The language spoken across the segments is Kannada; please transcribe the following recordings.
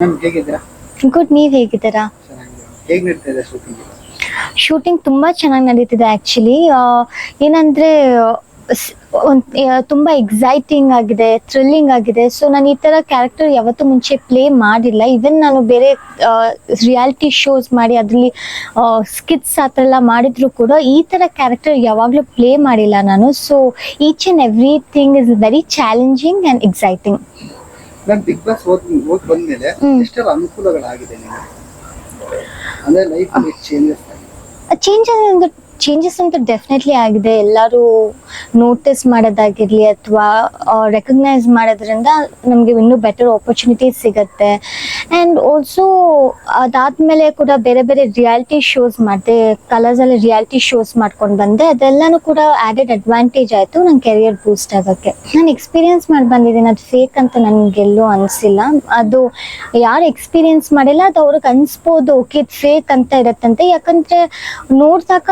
ಮ್ಯಾಮ್ ಹೇಗಿದ್ದೀರಾ? ಗುಡ್ ನೀವ್ ಹೇಗಿದ್ದೀರಾ? ಚೆನ್ನಾಗಿದೆ ಹೇಗೆ ನಡೀತಾ ಇದೆ ಶೂಟಿಂಗ್ ಶೂಟಿಂಗ್ ತುಂಬಾ ಚೆನ್ನಾಗಿ ನಡೀತಿದೆ ಆಕ್ಚುಲಿ ಏನಂದ್ರೆ ಸ್- ಒಂದ್- ಆ, ತುಂಬಾ ಎಕ್ಸೈಟಿಂಗ್ ಆಗಿದೆ ಥ್ರಿಲ್ಲಿಂಗ್ ಆಗಿದೆ. ಸೊ ನಾನು ಈ ತರ ಕ್ಯಾರೆಕ್ಟರ್ ಯಾವತ್ತೂ ಮುಂಚೆ ಪ್ಲೇ ಮಾಡಿಲ್ಲ. ಇವನ್ ನಾನು ಬೇರೆ ರಿಯಾಲಿಟಿ ಶೋಸ್ ಮಾಡಿ ಅದರಲ್ಲಿ ಸ್ಕಿಟ್ಸ್ ಆ ಥರ ಎಲ್ಲ ಮಾಡಿದ್ರು ಕೂಡ ಈ ತರ ಕ್ಯಾರೆಕ್ಟರ್ ಯಾವಾಗ್ಲೂ ಪ್ಲೇ ಮಾಡಿಲ್ಲ ನಾನು. So each and everything is very challenging and exciting ma'am big boss ಓದ್ ಓದ್ ಬಂದ್ಮೇಲೆ. ಎಷ್ಟೆಲ್ಲ ಅನುಕೂಲಗಳಾಗಿದೆ ನಿಮಗೆ? ಅಂದ್ರೆ ಲೈಫ್ ಚೇಂಜಸ್ ಚೇಂಜಸ್ ಅಂದ್ರೆ ಚೇಂಜಸ್ ಅಂತೂ ಡೆಫಿನೆಟ್ಲಿ ಆಗಿದೆ. ಎಲ್ಲರೂ ನೋಟಿಸ್ ಮಾಡೋದಾಗಿರ್ಲಿ ಅಥವಾ ರೆಕಗ್ನೈಸ್ ಮಾಡೋದ್ರಿಂದ ನಮಗೆ ಇನ್ನೂ ಬೆಟರ್ ಆಪರ್ಚುನಿಟೀಸ್ ಸಿಗುತ್ತೆ. ಆ್ಯಂಡ್ ಆಲ್ಸೋ ಅದಾದಮೇಲೆ ಕೂಡ ಬೇರೆ ಬೇರೆ ರಿಯಾಲಿಟಿ ಶೋಸ್ ಮಾಡಿದೆ ಕಲರ್ಸಲ್ಲಿ ರಿಯಾಲಿಟಿ ಶೋಸ್ ಮಾಡ್ಕೊಂಡು ಬಂದೆ. ಅದೆಲ್ಲನೂ ಕೂಡ ಆ್ಯಡೆಡ್ ಅಡ್ವಾಂಟೇಜ್ ಆಯಿತು. ನನ್ನ ಕೆರಿಯರ್ ಬೂಸ್ಟ್ ಆಗೋಕ್ಕೆ. ನಾನು ಎಕ್ಸ್ಪೀರಿಯನ್ಸ್ ಮಾಡಿ ಬಂದಿದ್ದೀನಿ. ಅದು ಫೇಕ್ ಅಂತ ನನಗೆಲ್ಲೂ ಅನಿಸಿಲ್ಲ. ಅದು ಯಾರು ಎಕ್ಸ್ಪೀರಿಯನ್ಸ್ ಮಾಡಿಲ್ಲ, ಅದು ಅವ್ರಿಗೆ ಅನ್ಸ್ಬೋದು. ಓಕೆ ಇದು ಫೇಕ್ ಅಂತ ಇರತ್ತಂತೆ. ಯಾಕಂದರೆ ನೋಡ್ದಾಗ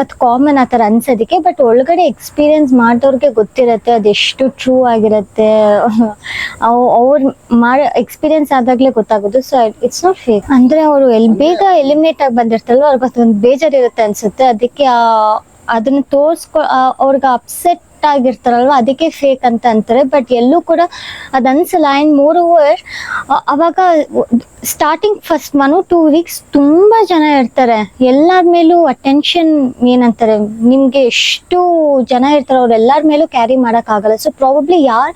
ಅದು ಕಾಮನ್ ಆ ಥರ ಅನ್ಸೋದಕ್ಕೆ. ಬಟ್ ಒಳಗಡೆ ಎಕ್ಸ್ಪೀರಿಯನ್ಸ್ ಮಾಡಿದವ್ರಿಗೆ ಗೊತ್ತಿರತ್ತೆ. ಅದೆಷ್ಟು ಟ್ರೂ ಆಗಿರುತ್ತೆ. ಅವ್ರು ಮಾಡಿ ಎಕ್ಸ್ಪೀರಿಯನ್ಸ್ ಆದಾಗಲೇ ಗೊತ್ತಾಗೋದು. ಸೊ ಇಟ್ಸ್ ನಾಟ್ ಫೇಕ್ ಅಂದರೆ ಅವರು ಎಲ್ಲಿ ಬೇಗ ಎಲಿಮಿನೇಟ್ ಆಗಿ ಬಂದಿರ್ತಲ್ವ ಅವ್ರಿಗೆ ಅದೊಂದು ಬೇಜಾರಿರುತ್ತೆ ಅನ್ಸುತ್ತೆ. ಅದಕ್ಕೆ ಆ- ಅದನ್ನ ತೋರಿಸ್ಕೊ ಅವ್ರಿಗೆ ಅಪ್ಸೆಟ್ ಆಗಿರ್ತಾರಲ್ವ ಅದಕ್ಕೆ ಫೇಕ್ ಅಂತ ಅಂತಾರೆ. ಬಟ್ ಎಲ್ಲೂ ಕೂಡ ಅದು ಅನ್ಸಲ್ಲ ಆ್ಯಂಡ್ ಮೋರ್ ಓವರ್ ಅವಾಗ starting first Manu two weeks ತುಂಬ ಜನ ಇರ್ತಾರೆ. ಎಲ್ಲರ ಮೇಲೂ ಅಟೆನ್ಷನ್ ಏನಂತಾರೆ? ನಿಮಗೆ ಎಷ್ಟು ಜನ ಇರ್ತಾರೆ ಅವ್ರೆಲ್ಲರ ಮೇಲೂ ಕ್ಯಾರಿ ಮಾಡೋಕ್ಕಾಗಲ್ಲ. ಸೊ ಪ್ರಾಬಬ್ಲಿ ಯಾರು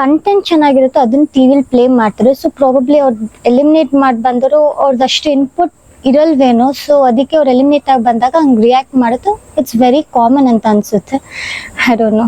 ಕಂಟೆಂಟ್ ಚೆನ್ನಾಗಿರುತ್ತೋ ಅದನ್ನ ಟಿ ವಿಲಿ ಪ್ಲೇ ಮಾಡ್ತಾರೆ. ಸೊ ಪ್ರಾಬಬ್ಲಿ ಅವ್ರು ಎಲಿಮಿನೇಟ್ ಮಾಡಿ ಬಂದರು ಅವ್ರದ್ದಷ್ಟು ಇನ್ಪುಟ್ ಇರಲ್ವೇನೋ ಸೊ ಅದಕ್ಕೆ ಅವ್ರು ಎಲಿಮಿನೇಟ್ ಆಗಿ ಬಂದಾಗ ಹಂಗೆ ರಿಯಾಕ್ಟ್ ಮಾಡೋದು ಇಟ್ಸ್ ವೆರಿ ಕಾಮನ್ ಅಂತ ಅನ್ಸುತ್ತೆ. I don't know